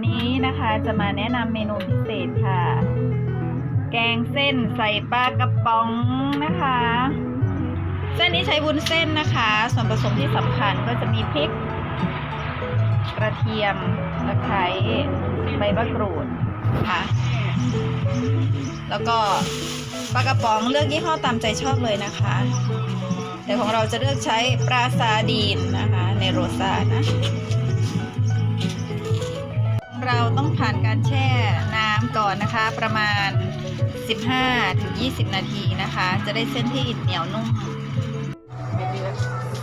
วันนี้นะคะจะมาแนะนำเมนูพิเศษค่ะ แกงเส้นใส่ปลากระป๋องนะคะ เส้นนี้ใช้วุ้นเส้นนะคะ ส่วนผสมที่สำคัญก็จะมีพริก กระเทียมตะไคร้ใบมะกรูดนะคะแล้วก็ปลากระป๋องเลือกยี่ห้อตามใจชอบเลยนะคะ แต่ของเราจะเลือกใช้ปลาซาดีนนะคะ ในโรซานะ อนนะคะประมาณ 15-20 นาทีนะคะ จะได้เส้นที่เหนียวนุ่ม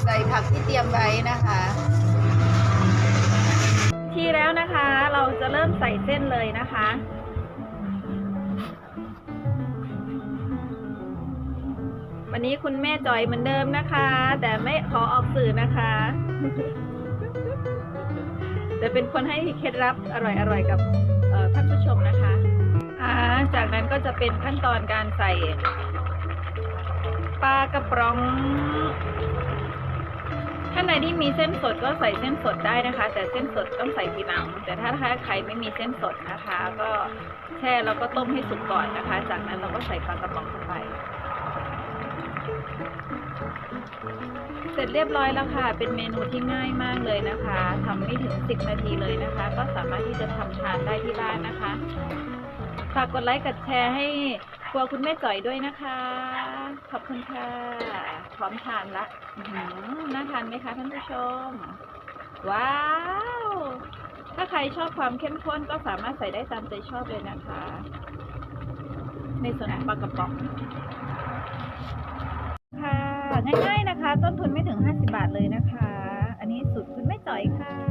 ใส่ผักที่เตรียมไว้นะคะ ทีแล้วนะคะเราจะเริ่มใส่เส้นเลยนะคะวันนี้คุณแม่จอยเหมือนเดิมนะคะ แต่ไม่ขอออกสื่อนะคะ แต่เป็นคนให้เคล็ดลับอร่อยๆกับท่านผู้ชมนะคะ จะเป็นขั้นตอนการใส่ปลากระป๋องท่านใดที่มีเส้นสดก็ใส่เส้นสดได้นะคะ แต่เส้นสดต้องใส่ทีหลัง แต่ถ้าถ้าใครไม่มีเส้นสดนะคะ ก็แช่แล้วก็ต้มให้สุกก่อนนะคะ จากนั้นเราก็ใส่ปลากระป๋องเข้าไป เสร็จเรียบร้อยแล้วค่ะ เป็นเมนูที่ง่ายมากเลยนะคะทำไม่ถึง 10 นาทีเลยนะคะ ก็สามารถที่จะทำทานได้ที่บ้านนะคะ ฝากกดไลค์กดแชร์ให้ครัวคุณแม่จ่อยด้วยนะคะ ขอบคุณค่ะ พร้อมทานละน่าทานไหมคะท่านผู้ชม ว้าว ถ้าใครชอบความเข้มข้นก็สามารถใส่ได้ตามใจชอบเลยนะคะ ในส่วนของปลากระป๋องค่ะง่ายๆนะคะ ต้นทุนไม่ถึง 50 บาทเลยนะคะ อันนี้สูตรคุณแม่จ่อยค่ะ